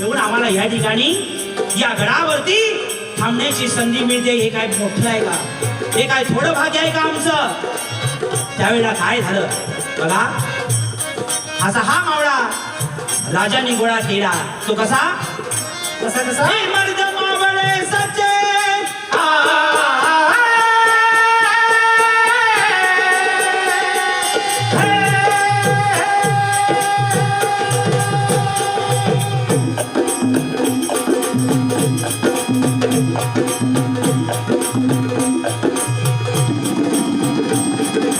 येऊन आम्हाला या ठिकाणी या गडावरती थांबण्याची संधी मिळते. हे काय मोठं आहे का? हे काय थोडं भाग्य आहे का आमचं? त्यावेळेला काय झालं? बघा. असा हा मावळा राजाने गोळा केला. तो कसा? कसा कसा?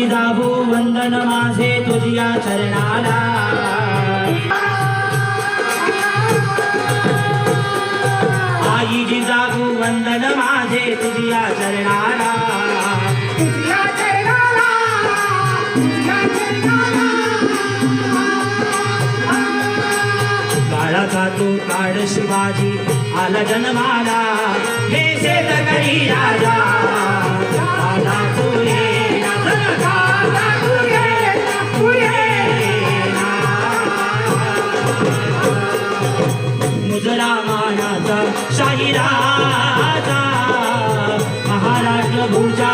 आई जिजाबू वंदन माझे तुझ्या चरणाला. आई जिजाबू वंदन माझे तुझ्या चरणाला. काळाचा तू काळ शिवाजी आला जन्माला. हे शेतकरी राजा राजा महाराष्ट्र भूजा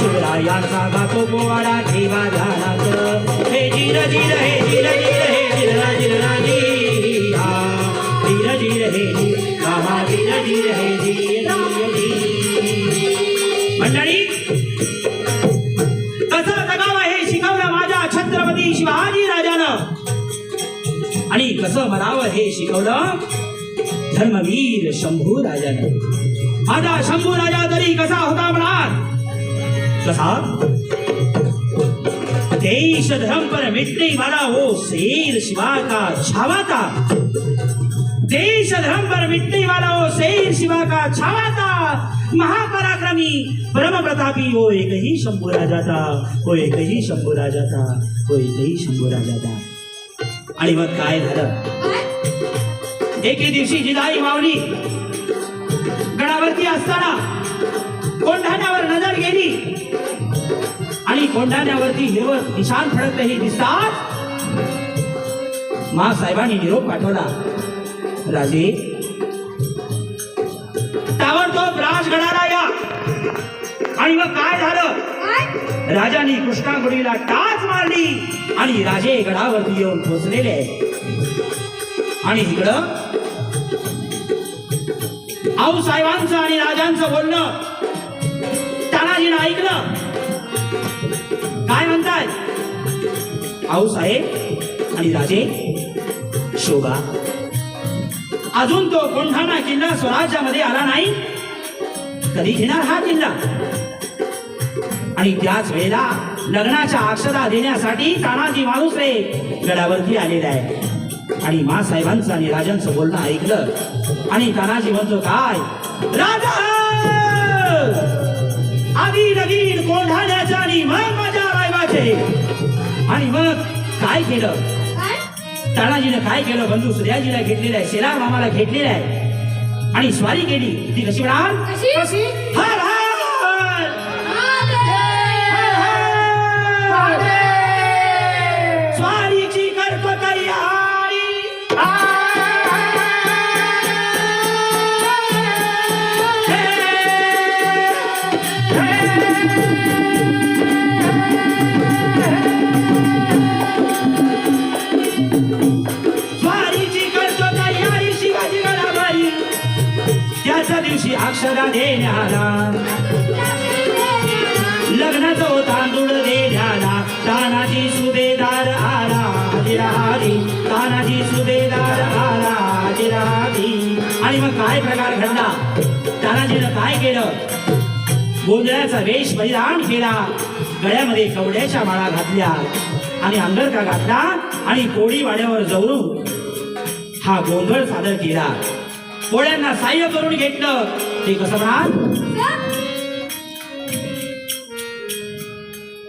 शिवरायांचा गातो पोवाडा ठेवा झालाच हे जिर जिर हे जिर जिर हे जिर जिर जी जिर जिर हे जी जिर जिर हे जिर मंडळी कसं जगावं हे शिकवलं माझ्या छत्रपती शिवाजी राजानं. आणि कसं म्हणावं हे शिकवलं? धर्मवीर शंभू राजानं माझा शंभू राजा तरी कसा होता म्हणा तथा देश धर्म पर मिटने वाला वो शेर शिवा का छावा था देश धर्म पर मिटने वाला वो शेर शिवा का छावा था महापराक्रमी परम प्रतापी वो एक ही शंभू राजा था वो एक ही शंभू राजा था वो एक ही शंभू राजा था आणि मग काय झालं? एके दिवशी जिदाई माऊली गडावरती असताना कोंढाण्यावर नजर गेली. आणि कोंढाण्यावरती हिरवं निशाण फडकलेही दिसतात. मा साहेबांनी निरोप पाठवला. राजे ताबडतोब राजगडाला या. आणि मग काय झालं? राजाने कृष्णागुडीला टाच मारली आणि राजे गडावरती येऊन पोचलेले आणि इकडं आऊ साहेबांचं आणि राजांचं बोलणं. आऊ साहेब आणि राजे शोभा. अजून तो कोंढाणा किल्ला स्वराज्यामध्ये आला नाही कधी घेणार हा किल्ला. आणि त्याच वेळेला लग्नाच्या अक्षता देण्यासाठी तानाजी माणूसरे गडावरती आलेला आहे आणि मा साहेबांचं आणि राजांचं बोलणं ऐकलं आणि तानाजी म्हणतो काय? राजा आधी लगीन कोंढाण्याचा आणि मग माझ्या रायबाचे. आणि मग काय केलं? तानाजीनं काय केलं? बंधू सूर्याजीला घेतलेलं आहे शेलार मामाला घेतलेलं आहे. आणि स्वारी केली. ती कशी म्हणाल? Thank you. अक्षरा देण्याला. लग्नाचं तांदूळ देण्याला. तानाजी सुभेदार आला जिराहारी तानाजी सुभेदार आला जिराहारी आणि मग काय प्रकार घडला? तानाजीनं काय केलं? गोंधळाचा वेश परिधान केला. गळ्यामध्ये कवड्याच्या माळा घातल्या. आणि अंगरका घातला आणि कोळी वाड्यावर जाऊन हा गोंधळ सादर केला. कोळ्यांना साह्य करून घेतलं. ते कसं म्हणाल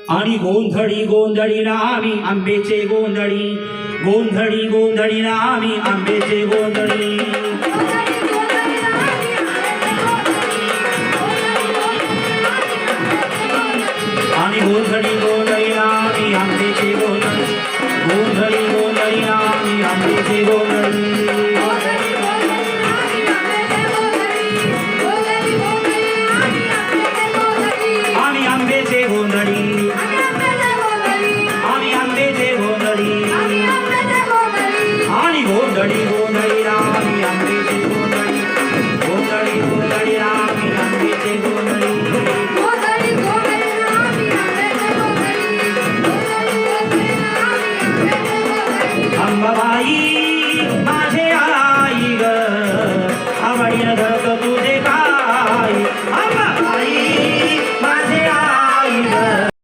आणि गोंधळी गोंधळी रामी आंबेचे गोंधळी. गोंधळी गोंधळी रामी आंबेचे गोंधळी.